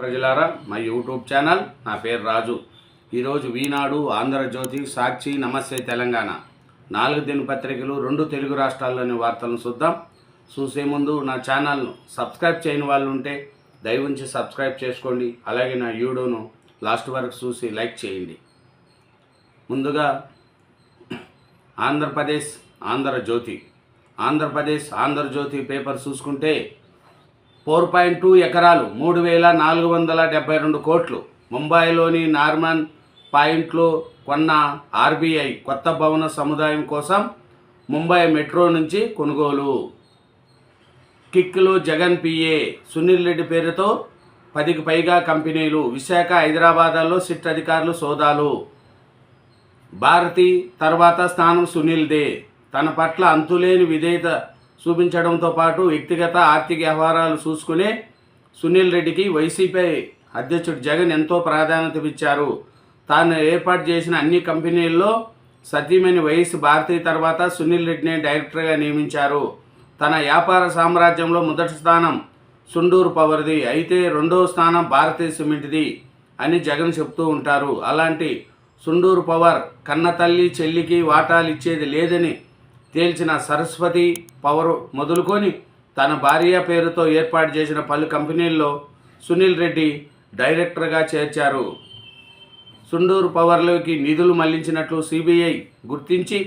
ప్రజలారా మా YouTube channel నా పేరు రాజు. ఈరోజు వీనాడు ఆంధ్రజ్యోతి సాక్షి నమస్తే తెలంగాణ. నాలుగు దినపత్రికలు రెండు తెలుగు రాష్ట్రాల్లోని వార్తలను చూద్దాం. చూసే ముందు నా ఛానల్ను సబ్స్క్రైబ్ చేయని వాళ్ళు ఉంటే దయవుంచి సబ్స్క్రైబ్ చేసుకోండి. అలాగే నా వీడియోను లాస్ట్ వరకు చూసి లైక్ చేయండి. ముందుగా ఆంధ్రప్రదేశ్ ఆంధ్రజ్యోతి. ఆంధ్రప్రదేశ్ ఆంధ్రజ్యోతి పేపర్ చూసుకుంటే ఫోర్ పాయింట్ టూ ఎకరాలు మూడు వేల నాలుగు వందల డెబ్బై రెండు కోట్లు. ముంబైలోని నార్మన్ పాయింట్లో కొన్న ఆర్బీఐ కొత్త భవన సముదాయం కోసం ముంబై మెట్రో నుంచి కొనుగోలు. కిక్లో జగన్ పిఏ సునీల్ రెడ్డి పేరుతో పదికి పైగా కంపెనీలు విశాఖ హైదరాబాద్లో సిట్ అధికారులు సోదాలు. భారతి తర్వాత స్థానం సునీల్దే. తన పట్ల అంతులేని విధేయత చూపించడంతో పాటు వ్యక్తిగత ఆర్థిక వ్యవహారాలు చూసుకునే సునీల్ రెడ్డికి వైసీపీ అధ్యక్షుడు జగన్ ఎంతో ప్రాధాన్యత ఇచ్చారు. తాను ఏర్పాటు చేసిన అన్ని కంపెనీల్లో సతీమణి వైఎస్ భారతి తర్వాత సునీల్ రెడ్డిని డైరెక్టర్గా నియమించారు. తన వ్యాపార సామ్రాజ్యంలో మొదటి స్థానం సుండూరు పవర్ది అయితే రెండో స్థానం భారతీయ సిమెంట్ది అని జగన్ చెప్తూ ఉంటారు. అలాంటి సుండూరు పవర్ కన్న తల్లి చెల్లికి వాటాలు ఇచ్చేది లేదని తేల్చిన సరస్వతి పవర్ మొదలుకొని తన భార్య పేరుతో ఏర్పాటు చేసిన పలు కంపెనీల్లో సునీల్ రెడ్డి డైరెక్టర్గా చేర్చారు. సుండూరు పవర్లోకి నిధులు మళ్ళించినట్లు సిబిఐ గుర్తించి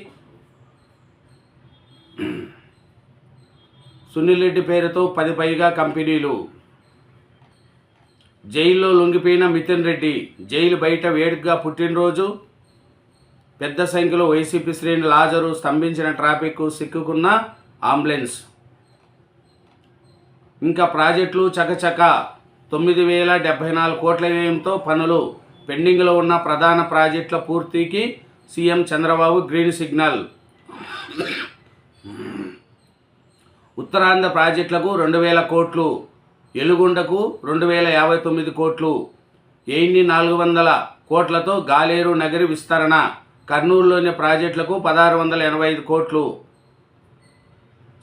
సునీల్ రెడ్డి పేరుతో పది పైగా కంపెనీలు. జైల్లో లొంగిపోయిన మితిన్ రెడ్డి జైలు బయట వేడుకగా పుట్టినరోజు పెద్ద సంఖ్యలో వైసీపీ శ్రేణి లాజరు స్తంభించిన ట్రాఫిక్ సిక్కుకున్న అంబులెన్స్. ఇంకా ప్రాజెక్టులు చకచక తొమ్మిది వేల డెబ్బై నాలుగు కోట్ల వ్యయంతో పనులు. పెండింగ్లో ఉన్న ప్రధాన ప్రాజెక్టుల పూర్తికి CM Chandrababu green signal. Uttarandhra ప్రాజెక్టులకు రెండు వేల కోట్లు. ఎలుగుండకు రెండు వేల యాభై తొమ్మిది కోట్లు. ఎయిన్ని నాలుగు వందల కోట్లతో గాలేరు నగరి విస్తరణ. కర్నూలులోని ప్రాజెక్టులకు పదహారు వందల ఎనభై ఐదు కోట్లు.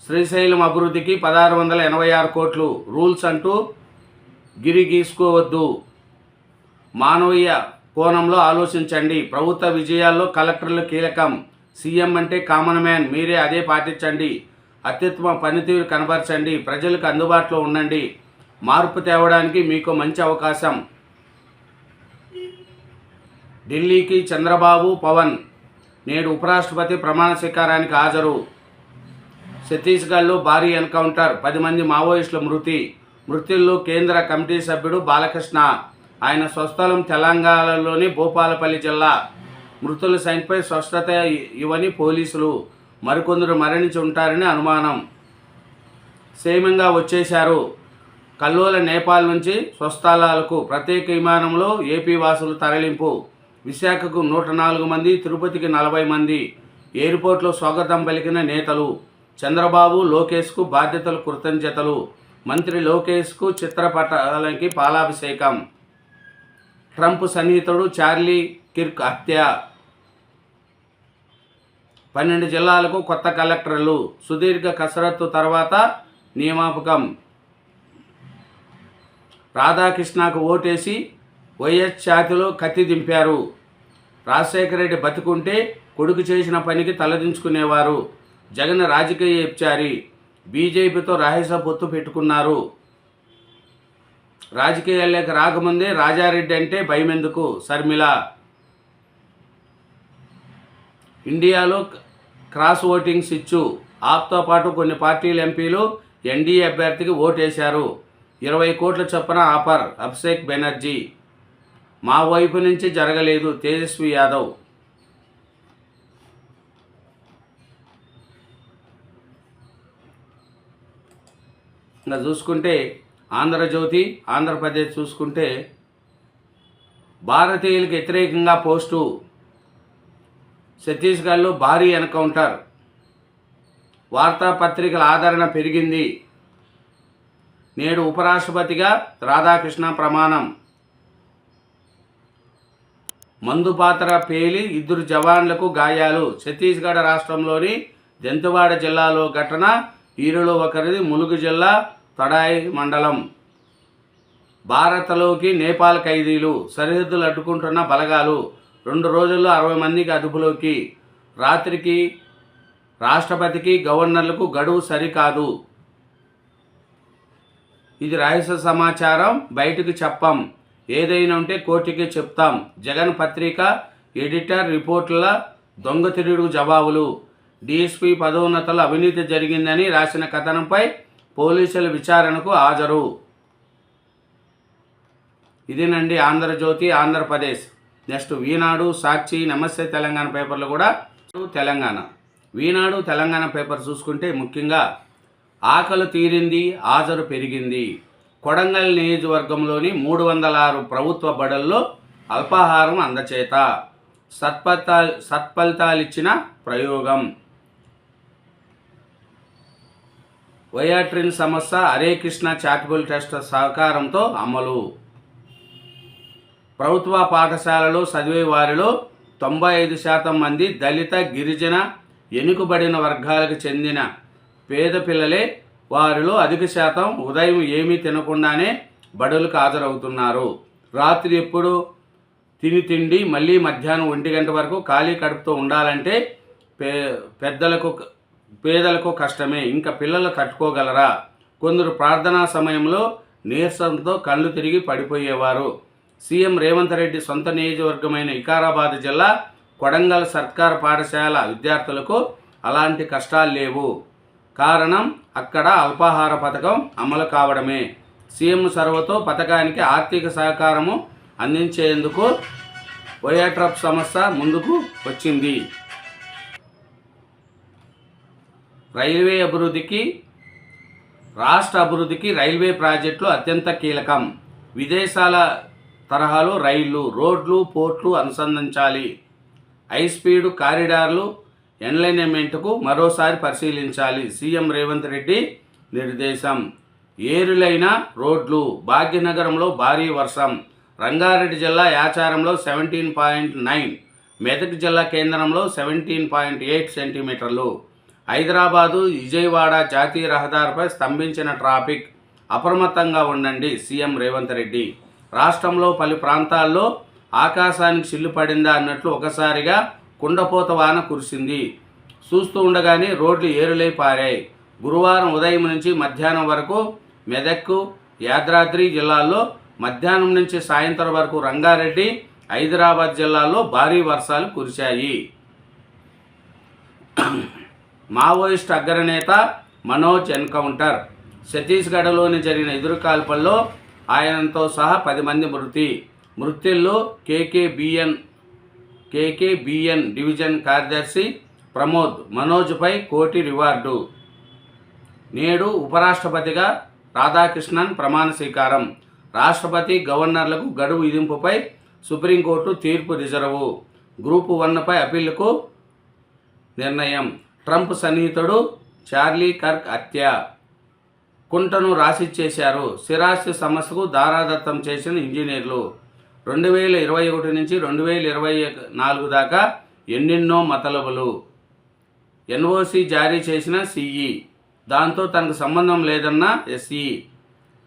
శ్రీశైలం అభివృద్ధికి పదహారు వందల ఎనభై ఆరు కోట్లు. రూల్స్ అంటూ గిరి గీసుకోవద్దు. మానవీయ కోణంలో ఆలోచించండి. ప్రభుత్వ విజయాల్లో కలెక్టర్లు కీలకం. సీఎం అంటే కామన్ మ్యాన్. మీరే అదే పాటించండి. అత్యుత్తమ పనితీరు కనబరచండి. ప్రజలకు అందుబాటులో ఉండండి. మార్పు తేవడానికి మీకు మంచి అవకాశం. ఢిల్లీకి చంద్రబాబు పవన్ నేడు ఉపరాష్ట్రపతి ప్రమాణ స్వీకారానికి హాజరు. ఛత్తీస్గఢ్లో భారీ ఎన్కౌంటర్ పది మంది మావోయిస్టుల మృతి మృతుల్లో కేంద్ర కమిటీ సభ్యుడు బాలకృష్ణ. ఆయన స్వస్థలం తెలంగాణలోని భూపాలపల్లి జిల్లా. మృతుల సంఖ్యపై స్పష్టత ఇవ్వని పోలీసులు మరికొందరు మరణించి ఉంటారని అనుమానం. సేమంగా వచ్చేశారు. కల్లోల నేపాల్ నుంచి స్వస్థలాలకు ప్రత్యేక విమానంలో ఏపీ వాసులు తరలింపు. విశాఖకు నూట నాలుగు మంది తిరుపతికి నలభై మంది. ఎయిర్పోర్ట్లో స్వాగతం పలికిన నేతలు చంద్రబాబు లోకేష్కు బాధ్యతలు కృతజ్ఞతలు. మంత్రి లోకేష్కు చిత్రపటాలకి పాలాభిషేకం. ట్రంప్ సన్నిహితుడు చార్లీ కిర్క్ హత్య. పన్నెండు జిల్లాలకు కొత్త కలెక్టర్లు. సుదీర్ఘ కసరత్తు తర్వాత నియామకం. రాధాకృష్ణకు ఓటేసి వైఎస్ ఛాతిలో కత్తి దింపారు. రాజశేఖర రెడ్డి బతికుంటే కొడుకు చేసిన పనికి తలదించుకునేవారు. జగన్ రాజకీయ ఇచ్చారి బీజేపీతో రహస్య పొత్తు పెట్టుకున్నారు. రాజకీయాల్లోకి రాకముందే రాజారెడ్డి అంటే భయమెందుకు? శర్మిల ఇండియాలో క్రాస్ ఓటింగ్స్ ఇచ్చు. ఆప్తో పాటు కొన్ని పార్టీల ఎంపీలు ఎన్డీఏ అభ్యర్థికి ఓటేశారు. ఇరవై కోట్ల చొప్పున ఆఫర్ అభిషేక్ బెనర్జీ. మా వైపు నుంచి జరగలేదు తేజస్వి యాదవ్. ఇంకా చూసుకుంటే ఆంధ్రజ్యోతి ఆంధ్రప్రదేశ్ చూసుకుంటే భారతీయులకు వ్యతిరేకంగా పోస్టు. ఛత్తీస్గఢ్లో భారీ ఎన్కౌంటర్. వార్తాపత్రికల ఆదరణ పెరిగింది. నేడు ఉపరాష్ట్రపతిగా రాధాకృష్ణ ప్రమాణం. మందుపాత్ర పేలి ఇద్దరు జవాన్లకు గాయాలు. ఛత్తీస్గఢ్ రాష్ట్రంలోని దెంతువాడ జిల్లాలో ఘటన. వీరిలో ఒకరిది ములుగు జిల్లా తడాయి మండలం. భారత్లోకి నేపాల్ ఖైదీలు సరిహద్దులు అడ్డుకుంటున్న బలగాలు రెండు రోజుల్లో అరవై మందికి అదుపులోకి. రాత్రికి రాష్ట్రపతికి గవర్నర్లకు గడువు సరికాదు. ఇది రహస్య సమాచారం. బయటకు చెప్పం. ఏదైనా ఉంటే కోర్టుకి చెప్తాం. జగన్ పత్రిక ఎడిటర్ రిపోర్టుల దొంగ తిరుగుడు జవాబులు. డిఎస్పి పదోన్నతలు అవినీతి జరిగిందని రాసిన కథనంపై పోలీసుల విచారణకు హాజరు. ఇదేనండి ఆంధ్రజ్యోతి ఆంధ్రప్రదేశ్. నెక్స్ట్ ఈనాడు సాక్షి నమస్తే తెలంగాణ పేపర్లు కూడా తెలంగాణ. ఈనాడు తెలంగాణ పేపర్ చూసుకుంటే ముఖ్యంగా ఆకలి తీరింది హాజరు పెరిగింది. కొడంగల్ నియోజకవర్గంలోని మూడు వందల ఆరు ప్రభుత్వ బడుల్లో అల్పాహారం అందచేత. సత్ఫలితా సత్ఫలితాలిచ్చిన ప్రయోగం. వయాట్రిన్ సమస్య హరే కృష్ణ చారిటబుల్ ట్రస్ట్ సహకారంతో అమలు. ప్రభుత్వ పాఠశాలలో చదివే వారిలో తొంభై ఐదు శాతం మంది దళిత గిరిజన ఎనుకబడిన వర్గాలకు చెందిన పేద పిల్లలే వారిలో అధిక శాతం ఉదయం ఏమీ తినకుండానే బడులకు హాజరవుతున్నారు. రాత్రి ఎప్పుడు తిని తిండి మళ్ళీ మధ్యాహ్నం ఒంటి గంట వరకు ఖాళీ కడుపుతో ఉండాలంటే పే పెద్దలకు పేదలకు కష్టమే. ఇంకా పిల్లలు కట్టుకోగలరా కొందరు ప్రార్థనా సమయంలో నీరసంతో కళ్ళు తిరిగి పడిపోయేవారు. సీఎం రేవంత్ రెడ్డి సొంత నియోజకవర్గమైన వికారాబాద్ జిల్లా కొడంగల్ సర్కార్ పాఠశాల విద్యార్థులకు అలాంటి కష్టాలు లేవు. కారణం అక్కడ అల్పాహార పథకం అమలు కావడమే. సీఎం సర్వతో పథకానికి ఆర్థిక సహకారము అందించేందుకు వయాట్రప్ సంస్థ ముందుకు వచ్చింది. రైల్వే అభివృద్ధికి రాష్ట్ర అభివృద్ధికి రైల్వే ప్రాజెక్టులు అత్యంత కీలకం. విదేశాల తరహాలో రైళ్ళు రోడ్లు పోర్ట్లు అనుసంధించాలి హైస్పీడ్ కారిడార్లు ఎన్లైన్మెంట్కు మరోసారి పరిశీలించాలి. సీఎం రేవంత్ రెడ్డి నిర్దేశం. ఏరులైన రోడ్లు భాగ్యనగరంలో భారీ వర్షం. రంగారెడ్డి జిల్లా యాచారంలో సెవెంటీన్ పాయింట్ నైన్. మెదక్ జిల్లా కేంద్రంలో సెవెంటీన్ పాయింట్ ఎయిట్ సెంటీమీటర్లు. హైదరాబాదు విజయవాడ జాతీయ రహదారిపై స్తంభించిన ట్రాఫిక్. అప్రమత్తంగా ఉండండి సీఎం రేవంత్ రెడ్డి. రాష్ట్రంలో పలు ప్రాంతాల్లో ఆకాశానికి చిల్లు పడిందా అన్నట్లు ఒకసారిగా కుండపోత వాన కురిసింది. చూస్తూ ఉండగానే రోడ్లు ఏరులై పారాయి. గురువారం ఉదయం నుంచి మధ్యాహ్నం వరకు మెదక్కు యాదాద్రి జిల్లాల్లో మధ్యాహ్నం నుంచి సాయంత్రం వరకు రంగారెడ్డి హైదరాబాద్ జిల్లాల్లో భారీ వర్షాలు కురిశాయి. మావోయిస్ట్ అగ్రనేత మనోజ్ ఎన్కౌంటర్. ఛత్తీస్గఢ్లోని జరిగిన ఎదురుకాల్పల్లో ఆయనతో సహా పది మంది మృతి. మృతుల్లో కేకేబిఎన్ కేకేబిఎన్ డివిజన్ కార్యదర్శి ప్రమోద్ మనోజ్పై కోటి రివార్డు. నేడు ఉపరాష్ట్రపతిగా రాధాకృష్ణన్ ప్రమాణ స్వీకారం. రాష్ట్రపతి గవర్నర్లకు గడువు విధింపుపై సుప్రీంకోర్టు తీర్పు రిజర్వు. గ్రూపు వన్పై అప్పీళ్ళకు నిర్ణయం. ట్రంప్ సన్నిహితుడు చార్లీ కర్క్ హత్య. కుంటను రాసిచ్చేశారు. స్థిరాస్తి సమస్యకు దారాదత్తం చేసిన ఇంజనీర్లు. రెండు వేల ఇరవై ఒకటి నుంచి రెండు వేల ఇరవై నాలుగు దాకా ఎన్నెన్నో మతలబులు ఎన్ఓసి జారీ చేసిన సిఈ. దాంతో తనకు సంబంధం లేదన్న ఎస్ఈ.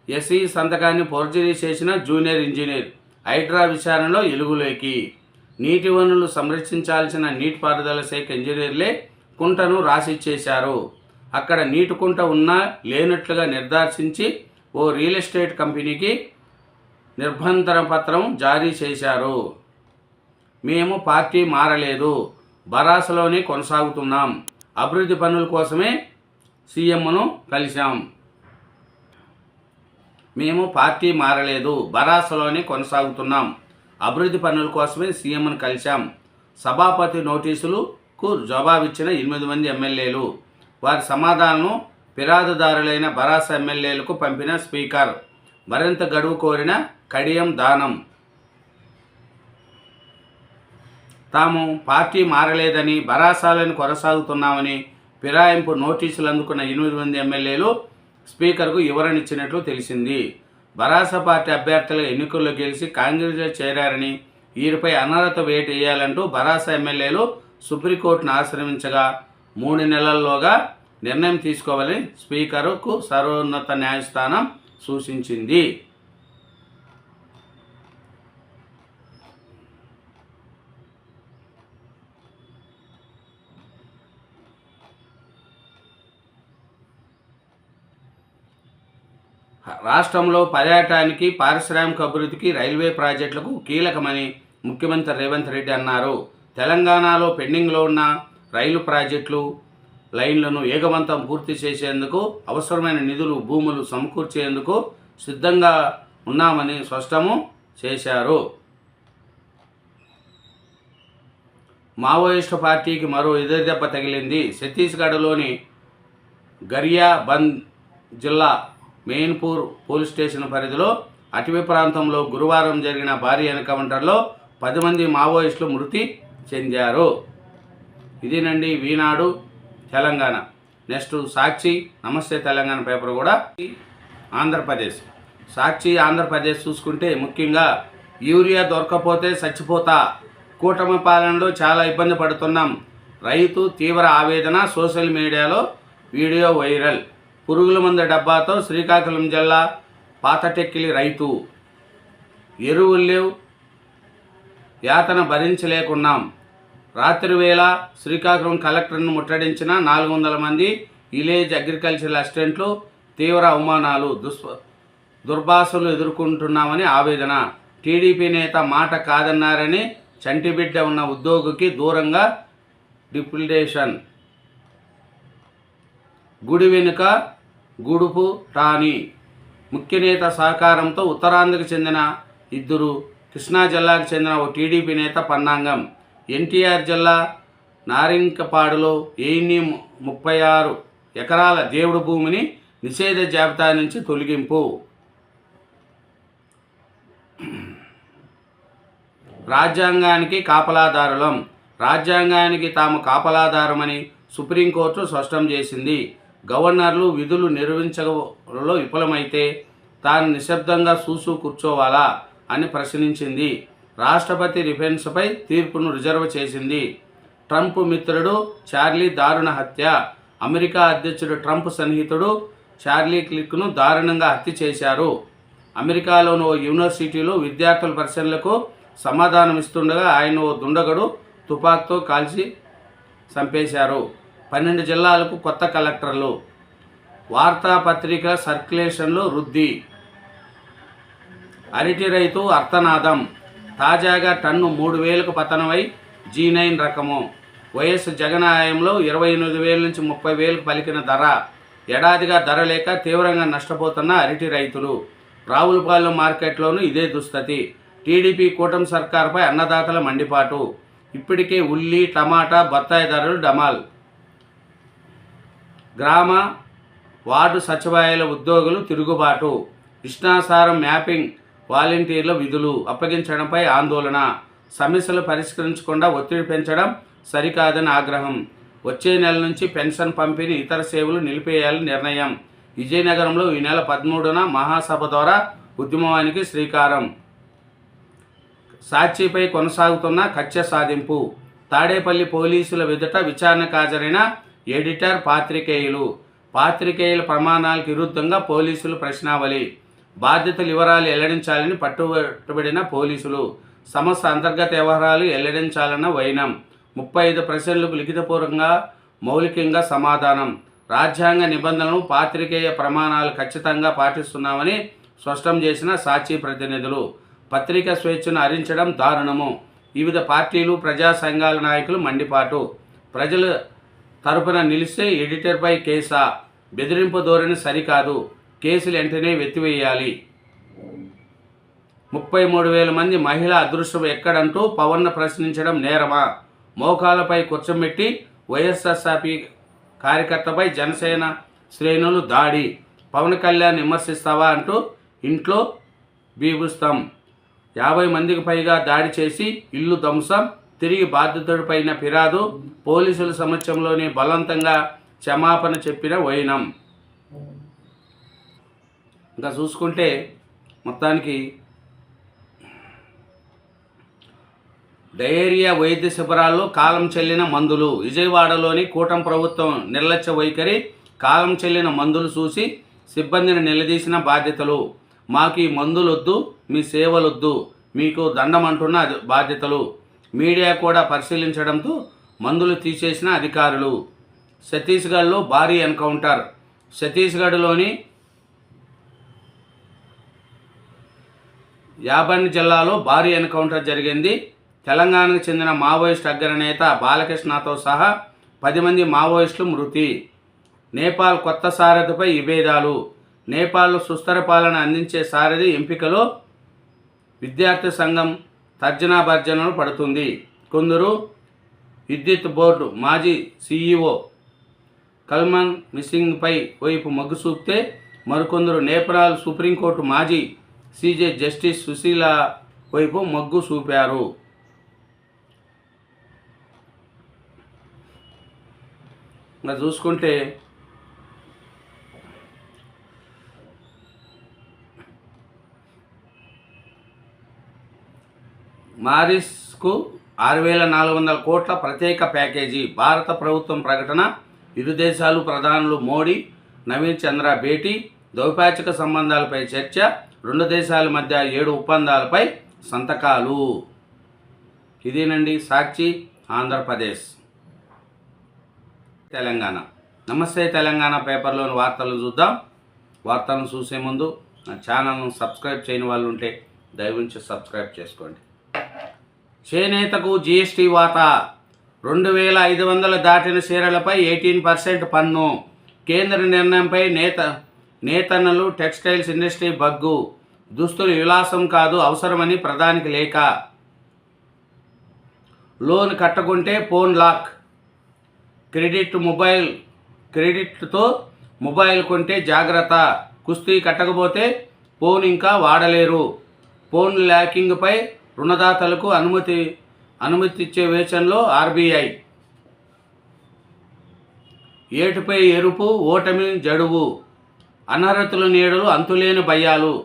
ఎస్ఈ సంతకాన్ని ఫోర్జరీ చేసిన జూనియర్ ఇంజనీర్ హైడ్రా విచారణలో ఎలుగులోకి నీటి వనరులు సంరక్షించాల్సిన నీటిపారుదల శాఖ ఇంజనీర్లే కుంటను రాసిచ్చేశారు. అక్కడ నీటి కుంట ఉన్నా లేనట్లుగా నిర్ధారించి ఓ రియల్ ఎస్టేట్ కంపెనీకి నిర్బంధన పత్రం జారీ చేశారు. మేము పార్టీ మారలేదు. బరాసలోనే కొనసాగుతున్నాం. అభివృద్ధి పనుల కోసమే సీఎంను కలిశాం. మేము పార్టీ మారలేదు. బరాసలోనే కొనసాగుతున్నాం. అభివృద్ధి పనుల కోసమే సీఎంను కలిశాం. సభాపతి నోటీసులకు జవాబిచ్చిన ఎనిమిది మంది ఎమ్మెల్యేలు వారి సమాధానం ఫిర్యాదుదారులైన బరాస ఎమ్మెల్యేలకు పంపిన స్పీకర్ మరింత గడువు కోరిన కడియం దానం. తాము పార్టీ మారలేదని బరాసాలను కొనసాగుతున్నామని ఫిరాయింపు నోటీసులు అందుకున్న ఎనిమిది మంది ఎమ్మెల్యేలు స్పీకర్కు వివరణ ఇచ్చినట్లు తెలిసింది. బరాస పార్టీ అభ్యర్థుల ఎన్నికల్లో గెలిచి కాంగ్రెస్లో చేరారని వీరిపై అనర్హత వేటు వేయాలంటూ బరాస ఎమ్మెల్యేలు సుప్రీంకోర్టును ఆశ్రమించగా మూడు నెలల్లోగా నిర్ణయం తీసుకోవాలని స్పీకర్కు సర్వోన్నత న్యాయస్థానం సూచించింది. రాష్ట్రంలో పర్యాటకానికి పారిశ్రామిక అభివృద్ధికి రైల్వే ప్రాజెక్టులకు కీలకమని ముఖ్యమంత్రి రేవంత్ రెడ్డి అన్నారు. తెలంగాణలో పెండింగ్లో ఉన్న రైలు ప్రాజెక్టులు లైన్లను ఏకవంతం పూర్తి చేసేందుకు అవసరమైన నిధులు భూములు సమకూర్చేందుకు సిద్ధంగా ఉన్నామని స్పష్టము చేశారు. మావోయిస్టు పార్టీకి మరో ఎదురుదెబ్బ తగిలింది. ఛత్తీస్గఢ్లోని గరియా బంద్ జిల్లా మెయిన్పూర్ పోలీస్ స్టేషన్ పరిధిలో అటవీ ప్రాంతంలో గురువారం జరిగిన భారీ ఎన్కౌంటర్లో పది మంది మావోయిస్టులు మృతి చెందారు. ఇదేనండి ఈనాడు తెలంగాణ. నెక్స్ట్ సాక్షి నమస్తే తెలంగాణ పేపర్ కూడా ఆంధ్రప్రదేశ్. సాక్షి ఆంధ్రప్రదేశ్ చూసుకుంటే ముఖ్యంగా యూరియా దొరకపోతే చచ్చిపోతా. కూటమి పాలనలో చాలా ఇబ్బంది పడుతున్నాం. రైతు తీవ్ర ఆవేదన సోషల్ మీడియాలో వీడియో వైరల్. పురుగుల మందు డబ్బాతో శ్రీకాకుళం జిల్లా పాతటెక్కిలి రైతు. ఎరువులు లేవు. యాతన భరించలేకున్నాం. రాత్రి వేళ శ్రీకాకుళం కలెక్టర్ను ముట్టడించిన నాలుగు వందల మంది విలేజ్ అగ్రికల్చరల్ అసిస్టెంట్లు తీవ్ర అవమానాలు దుష్ప దుర్భాషలు ఎదుర్కొంటున్నామని ఆవేదన. టీడీపీ నేత మాట కాదన్నారని చంటిబిడ్డ ఉన్న ఉద్యోగికి దూరంగా డిప్యుటేషన్. గుడి వెనుక గుడుపు రాణి. ముఖ్య నేత సహకారంతో ఉత్తరాంధ్రకు చెందిన ఇద్దరు కృష్ణా జిల్లాకు చెందిన ఓ టీడీపీ నేత పన్నాంగం. ఎన్టీఆర్ జిల్లా నారింకపాడులో ఎయిన్ని ముప్పై ఆరు ఎకరాల దేవుడు భూమిని నిషేధ జాబితా నుంచి తొలగింపు. రాజ్యాంగానికి కాపలాదారులం. రాజ్యాంగానికి తాము కాపలాదారమని సుప్రీంకోర్టు స్పష్టం చేసింది. గవర్నర్లు విధులు నిర్వహించడంలో విఫలమైతే తాను నిశ్శబ్దంగా చూసు కూర్చోవాలా అని ప్రశ్నించింది. రాష్ట్రపతి రిఫెన్స్పై తీర్పును రిజర్వ్ చేసింది. ట్రంప్ మిత్రుడు చార్లీ దారుణ హత్య. అమెరికా అధ్యక్షుడు ట్రంప్ సన్నిహితుడు చార్లీ క్లిక్ను దారుణంగా హత్య చేశారు. అమెరికాలోని ఓ యూనివర్సిటీలో విద్యార్థుల ప్రశ్నలకు సమాధానం ఇస్తుండగా ఆయన ఓ దుండగడు తుపాక్తో కాల్చి చంపేశారు. పన్నెండు జిల్లాలకు కొత్త కలెక్టర్లు. వార్తాపత్రిక సర్క్యులేషన్లు వృద్ధి. అరటి రైతు అర్థనాదం తాజాగా టన్ను మూడు వేలకు పతనమై జీ నైన్ రకము. వైఎస్ జగన్ ఆయంలో ఇరవై ఎనిమిది వేల నుంచి ముప్పై వేలకు పలికిన ధర. ఏడాదిగా ధర లేక తీవ్రంగా నష్టపోతున్న అరటి రైతులు. రావులపాలెం మార్కెట్లోనూ ఇదే దుస్థితి. టీడీపీ కూటమి సర్కార్పై అన్నదాతల మండిపాటు. ఇప్పటికే ఉల్లి టమాటా బత్తాయి ధరలు డమాల్. గ్రామ వార్డు సచివాలయాల ఉద్యోగులు తిరుగుబాటు. ఇష్టాసారం మ్యాపింగ్ వాలంటీర్ల విధులు అప్పగించడంపై ఆందోళన. సమస్యలు పరిష్కరించకుండా ఒత్తిడి పెంచడం సరికాదని ఆగ్రహం. వచ్చే నెల నుంచి పెన్షన్ పంపిణీ ఇతర సేవలు నిలిపేయాలని నిర్ణయం. విజయనగరంలో ఈ నెల పదమూడున మహాసభ ద్వారా ఉద్యమానికి శ్రీకారం. సాక్షిపై కొనసాగుతున్న కక్ష సాధింపు. తాడేపల్లి పోలీసుల ఎదుట విచారణకు హాజరైన ఎడిటర్ పాత్రికేయులు. పాత్రికేయుల ప్రమాణాలకు విరుద్ధంగా పోలీసులు ప్రశ్నావళి. బాధ్యతల వివరాలు వెల్లడించాలని పట్టుబడిన పోలీసులు. సంస్థ అంతర్గత వ్యవహారాలు వెల్లడించాలన్న వైనం. ముప్పై ఐదు ప్రశ్నలకు లిఖితపూర్వకంగా మౌలికంగా సమాధానం. రాజ్యాంగ నిబంధనలు పాత్రికేయ ప్రమాణాలు ఖచ్చితంగా పాటిస్తున్నామని స్పష్టం చేసిన సాక్షి ప్రతినిధులు. పత్రికా స్వేచ్ఛను హరించడం దారుణము. వివిధ పార్టీలు ప్రజా సంఘాల నాయకులు మండిపాటు. ప్రజలు తరపున నిలిస్తే ఎడిటర్పై కేసా. బెదిరింపు ధోరణి సరికాదు. కేసులు వెంటనే వెత్తివేయాలి. ముప్పై మూడు వేల మంది మహిళ అదృష్టం ఎక్కడంటూ పవన్ను ప్రశ్నించడం నేరమా? మోకాలపై కూర్చోబెట్టి వైఎస్ఆర్సీపీ కార్యకర్తపై జనసేన శ్రేణులు దాడి. పవన్ కళ్యాణ్ విమర్శిస్తావా అంటూ ఇంట్లో బీభుస్తాం. యాభై మందికి పైగా దాడి చేసి ఇల్లు ధ్వంసం. తిరిగి బాధితుడిపైన ఫిర్యాదు పోలీసుల సమక్షంలోనే బలవంతంగా క్షమాపణ చెప్పిన వైనం. ఇంకా చూసుకుంటే మొత్తానికి డయేరియా వైద్య శిబిరాల్లో కాలం చెల్లిన మందులు. విజయవాడలోని కూటమి ప్రభుత్వం నిర్లక్ష్య వైఖరి కాలం చెల్లిన మందులు చూసి సిబ్బందిని నిలదీసిన బాధ్యతలు. మాకు ఈ మందులొద్దు మీ సేవలొద్దు మీకు దండమంటున్న బాధ్యతలు. మీడియా కూడా పరిశీలించడంతో మందులు తీసేసిన అధికారులు. ఛత్తీస్గఢ్లో భారీ ఎన్కౌంటర్. ఛత్తీస్గఢ్లోని యాబండ్ జిల్లాలో భారీ ఎన్కౌంటర్ జరిగింది. తెలంగాణకు చెందిన మావోయిస్ట్ అగ్రనేత బాలకృష్ణతో సహా పది మంది మావోయిస్టులు మృతి. నేపాల్ కొత్త సారథిపై విభేదాలు. నేపాల్లో సుస్థిర పాలన అందించే సారథి ఎంపికలో విద్యార్థి సంఘం తర్జనా భర్జనలు పడుతుంది. కొందరు విద్యుత్ బోర్డు మాజీ సీఈఓ కల్మన్ మిస్సింగ్పై వైపు మొగ్గు చూపితే మరికొందరు నేపాల్ సుప్రీంకోర్టు మాజీ సీజే జస్టిస్ సుశీల వైపు మగ్గు చూపారు. ఇంకా చూసుకుంటే మారిస్కు ఆరు వేల నాలుగు వందల కోట్ల ప్రత్యేక ప్యాకేజీ భారత ప్రభుత్వం ప్రకటన. ఇరు దేశాలు ప్రధానులు మోడీ నవీన్ చంద్ర భేటీ ద్వైపాక్షిక సంబంధాలపై చర్చ రెండు దేశాల మధ్య ఏడు ఒప్పందాలపై సంతకాలు. ఇదేనండి సాక్షి ఆంధ్రప్రదేశ్. తెలంగాణ. నమస్తే తెలంగాణ పేపర్లోని వార్తలు చూద్దాం. వార్తలను చూసే ముందు నా ఛానల్ను సబ్స్క్రైబ్ చేయని వాళ్ళు ఉంటే దయవుంచి సబ్స్క్రైబ్ చేసుకోండి. చేనేతకు జీఎస్టీ వాటా. రెండు వేల ఐదు వందల దాటిన చీరలపై ఎయిటీన్ పర్సెంట్ పన్ను. కేంద్ర నిర్ణయంపై నేత నేతన్నలు టెక్స్టైల్స్ ఇండస్ట్రీ బగ్గు. దుస్తులు విలాసం కాదు అవసరమని ప్రధానికి లేఖ. లోన్ కట్టకుంటే ఫోన్ లాక్. క్రెడిట్ మొబైల్ క్రెడిట్తో మొబైల్ కొంటే జాగ్రత్త. కుస్తీ కట్టకపోతే ఫోన్ ఇంకా వాడలేరు. ఫోన్ ల్యాకింగ్పై రుణదాతలకు అనుమతి అనుమతిచ్చే వేషంలో ఆర్బీఐ. ఏటుపై ఎరుపు ఓటమి జడువు. అనర్హతల నీడలు అంతులేని భయాలు.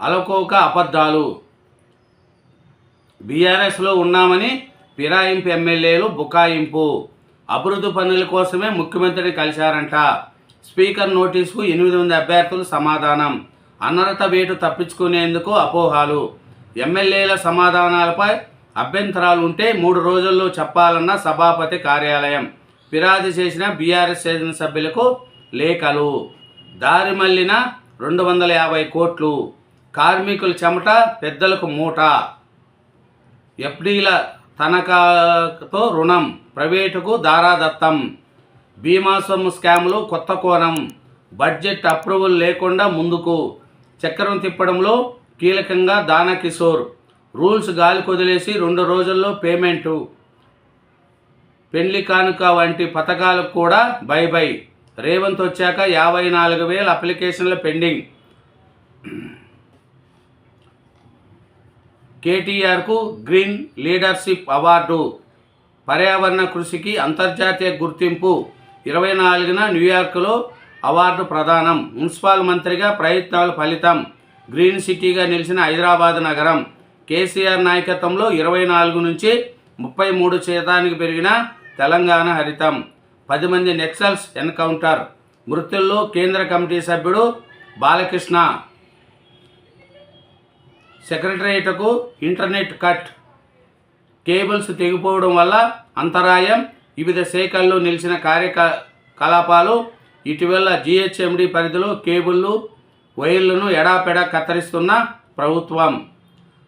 అలకోక అబద్ధాలు. బీఆర్ఎస్లో ఉన్నామని ఫిరాయింపు ఎమ్మెల్యేలు బుకాయింపు. అభివృద్ధి పనుల కోసమే ముఖ్యమంత్రిని కలిశారంట. స్పీకర్ నోటీసుకు ఎనిమిది మంది అభ్యర్థులు సమాధానం. అనర్హత వేటు తప్పించుకునేందుకు అపోహాలు. ఎమ్మెల్యేల సమాధానాలపై అభ్యంతరాలు ఉంటే మూడు రోజుల్లో చెప్పాలన్న సభాపతి కార్యాలయం. ఫిర్యాదు చేసిన బీఆర్ఎస్ శాసనసభ్యులకు లేఖలు. దారి మళ్ళిన రెండు వందల యాభై కోట్లు. కార్మికుల చెమట పెద్దలకు మూట. ఎఫ్డీల తనఖాతో రుణం. ప్రైవేటుకు దారాదత్తం. బీమా సొమ్ము స్కాములు కొత్త కోణం. బడ్జెట్ అప్రూవల్ లేకుండా ముందుకు. చక్రం తిప్పడంలో కీలకంగా దానా కిషోర్. రూల్స్ గాలి కొదిలేసి రెండు రోజుల్లో పేమెంటు. పెళ్ళి కానుక వంటి పథకాలకు కూడా బై బై. రేవంత్ వచ్చాక యాభై నాలుగు వేల అప్లికేషన్ల పెండింగ్. కేటీఆర్కు గ్రీన్ లీడర్షిప్ అవార్డు. పర్యావరణ కృషికి అంతర్జాతీయ గుర్తింపు. ఇరవై నాలుగున న్యూయార్క్లో అవార్డు ప్రదానం. మున్సిపల్ మంత్రిగా ప్రయత్నాలు ఫలితం. గ్రీన్ సిటీగా నిలిచిన హైదరాబాద్ నగరం. కేసీఆర్ నాయకత్వంలో ఇరవై నాలుగు నుంచి ముప్పై మూడు శాతానికి పెరిగిన తెలంగాణ హరితం. పది మంది నెక్సల్స్ ఎన్కౌంటర్. మృతుల్లో కేంద్ర కమిటీ సభ్యుడు బాలకృష్ణ. సెక్రటరియట్కు ఇంటర్నెట్ కట్. కేబుల్స్ తెగిపోవడం వల్ల అంతరాయం. వివిధ శాఖల్లో నిలిచిన కార్యకలాపాలు ఇటీవల జిహెచ్ఎండి పరిధిలో కేబుళ్ళు వైర్లను ఎడాపెడా కత్తిరిస్తున్న ప్రభుత్వం.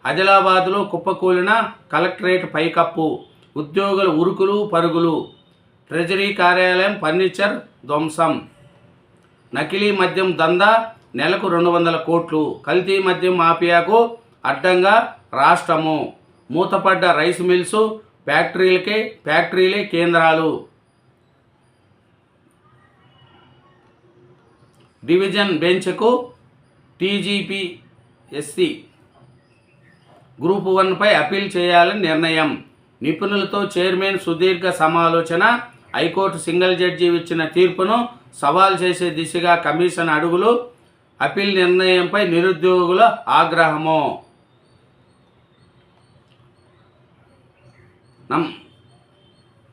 ఆదిలాబాద్లో కుప్పకూలిన కలెక్టరేట్ పైకప్పు ఉద్యోగుల ఉరుకులు పరుగులు. ట్రెజరీ కార్యాలయం ఫర్నిచర్ ధ్వంసం. నకిలీ మద్యం దందా నెలకు రెండు వందల కోట్లు. కల్తీ మద్యం మాఫియాకు అడ్డంగా రాష్ట్రము. మూతపడ్డ రైస్ మిల్స్ ఫ్యాక్టరీలకే ఫ్యాక్టరీలే కేంద్రాలు. డివిజన్ బెంచ్కు టీజీపీ ఎస్సీ గ్రూప్ వన్పై అప్పీల్ చేయాలని నిర్ణయం. నిపుణులతో చైర్మన్ సుదీర్ఘ సమాలోచన. హైకోర్టు సింగిల్ జడ్జి ఇచ్చిన తీర్పును సవాల్ చేసే దిశగా కమిషన్ అడుగులు. అప్పీల్ నిర్ణయంపై నిరుద్యోగుల ఆగ్రహము. నం.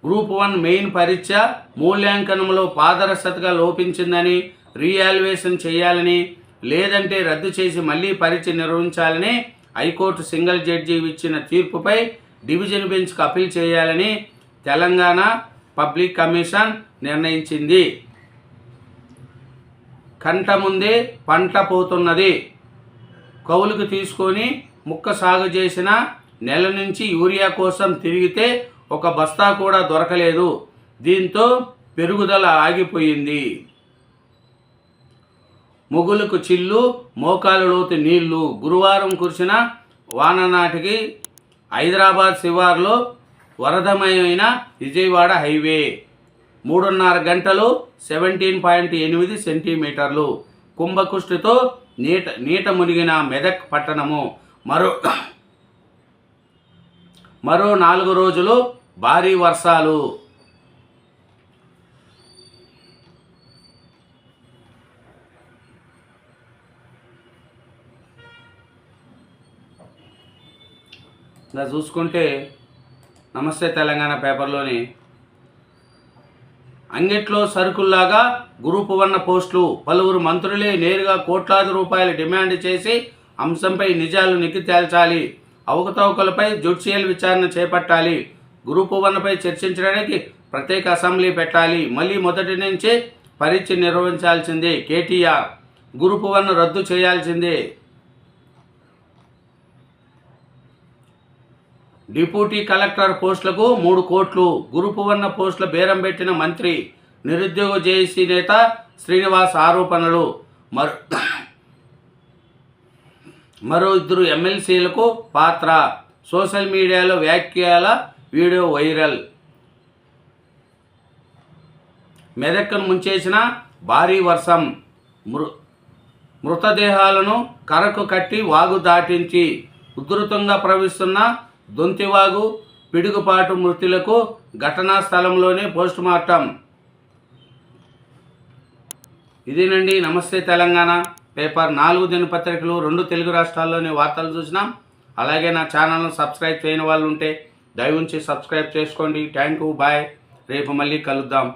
గ్రూప్ వన్ మెయిన్ పరీక్ష మూల్యాంకనంలో పారదర్శకతగా లోపించిందని. రీయాల్యువేషన్ చేయాలని. లేదంటే రద్దు చేసి మళ్ళీ పరీక్ష నిర్వహించాలని హైకోర్టు సింగిల్ జడ్జి ఇచ్చిన తీర్పుపై డివిజన్ బెంచ్కు అప్పీల్ చేయాలని తెలంగాణ పబ్లిక్ కమిషన్ నిర్ణయించింది. కంట ముందే పంట పోతున్నది. కౌలుకు తీసుకొని ముక్క సాగు చేసిన నెల నుంచి యూరియా కోసం తిరిగితే ఒక బస్తా కూడా దొరకలేదు. దీంతో పెరుగుదల ఆగిపోయింది. ముగులుకు చిల్లు మోకాలు లోతు నీళ్ళు. గురువారం కురిసిన వాన నాటికి హైదరాబాద్ శివార్లో వరదమయమైన విజయవాడ హైవే. మూడున్నర గంటలు సెవెంటీన్ పాయింట్ ఎనిమిది సెంటీమీటర్లు. కుంభకుష్టితో నీట నీట మునిగిన మెదక్ పట్టణము. మరో మరో నాలుగు రోజులు భారీ వర్షాలు. ఇలా చూసుకుంటే నమస్తే తెలంగాణ పేపర్లోని అంగట్లో సరుకుల్లాగా గ్రూప్ వన్న పోస్టులు పలువురు మంత్రులే నేరుగా కోట్లాది రూపాయలు డిమాండ్ చేసి అంశంపై నిజాలు నిక్కి తేల్చాలి. అవకతవకలపై జుడిషియల్ విచారణ చేపట్టాలి. గ్రూప్ వన్పై చర్చించడానికి ప్రత్యేక అసెంబ్లీ పెట్టాలి. మళ్ళీ మొదటి నుంచే పరీక్ష నిర్వహించాల్సిందే కేటీఆర్. గ్రూప్ వన్ రద్దు చేయాల్సిందే. డిప్యూటీ కలెక్టర్ పోస్టులకు మూడు కోట్లు గురుపువర్ణ పోస్టుల బేరం పెట్టిన మంత్రి నిరుద్యోగ జేఏసీ నేత శ్రీనివాస్ ఆరోపణలు. మరో మరో ఇద్దరు ఎమ్మెల్సీలకు పాత్ర. సోషల్ మీడియాలో వ్యాఖ్యల వీడియో వైరల్. మెదక్ను ముంచేసిన భారీ వర్షం. మృ మృతదేహాలను కరకు కట్టి వాగు దాటించి ఉధృతంగా ప్రవహిస్తున్న దొంతివాగు పిడుగుపాటు మృతులకు ఘటనా స్థలంలోనే పోస్టుమార్టం ఇదేనండి నమస్తే తెలంగాణ. పేపర్ నాలుగు దినపత్రికలు రెండు తెలుగు రాష్ట్రాల్లోని వార్తలు చూసినాం. అలాగే నా ఛానల్ను సబ్స్క్రైబ్ చేయని వాళ్ళు ఉంటే దయవుంచి సబ్స్క్రైబ్ చేసుకోండి. Thank you bye. రేపు మళ్ళీ కలుద్దాం.